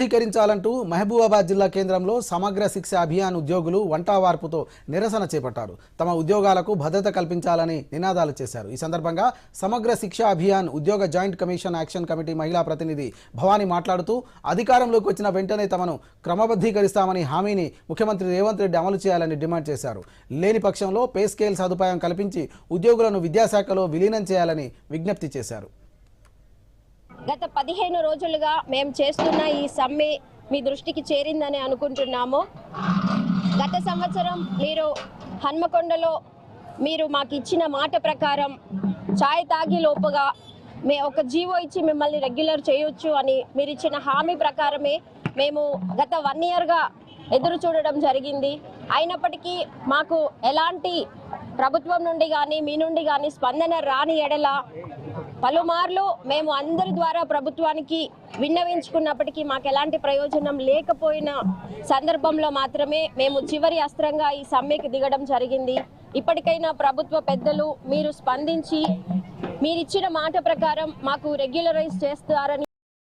క్రమబద్ధీకరించాలంటూ మహబూబాబాద్ జిల్లా కేంద్రంలో సమగ్ర శిక్ష అభియాన్ ఉద్యోగులు వంటావార్పుతో నిరసన చేపట్టారు. తమ ఉద్యోగాలకు భద్రత కల్పించాలని నినాదాలు చేశారు. ఈ సందర్భంగా సమగ్ర శిక్ష అభియాన్ ఉద్యోగ జాయింట్ కమిషన్ యాక్షన్ కమిటీ మహిళా ప్రతినిధి భవానీ మాట్లాడుతూ అధికారంలోకి వచ్చిన వెంటనే తమను క్రమబద్ధీకరిస్తామని హామీని ముఖ్యమంత్రి రేవంత్ రెడ్డి అమలు చేయాలని డిమాండ్ చేశారు. లేని పక్షంలో పే స్కేల్ సదుపాయం కల్పించి ఉద్యోగులను విద్యాశాఖలో విలీనం చేయాలని విజ్ఞప్తి చేశారు. గత పదిహేను రోజులుగా మేము చేస్తున్న ఈ సమ్మె మీ దృష్టికి చేరిందని అనుకుంటున్నాము. గత సంవత్సరం మీరు హన్మకొండలో మీరు మాకు ఇచ్చిన మాట ప్రకారం ఛాయ్ తాగి లోపుగా మే ఒక జీవో ఇచ్చి మిమ్మల్ని రెగ్యులర్ చేయొచ్చు అని మీరు ఇచ్చిన హామీ ప్రకారమే మేము గత వన్ ఇయర్గా ఎదురు చూడడం జరిగింది. అయినప్పటికీ మాకు ఎలాంటి ప్రభుత్వం నుండి కానీ మీ నుండి కానీ స్పందన రాని ఎడల పలుమార్లు మేము అందరి ద్వారా ప్రభుత్వానికి విన్నవించుకున్నప్పటికీ మాకు ఎలాంటి ప్రయోజనం లేకపోయిన సందర్భంలో మాత్రమే మేము చివరి అస్త్రంగా ఈ సమ్మెకి దిగడం జరిగింది. ఇప్పటికైనా ప్రభుత్వ పెద్దలు మీరు స్పందించి మీరిచ్చిన మాట ప్రకారం మాకు రెగ్యులరైజ్ చేస్తారని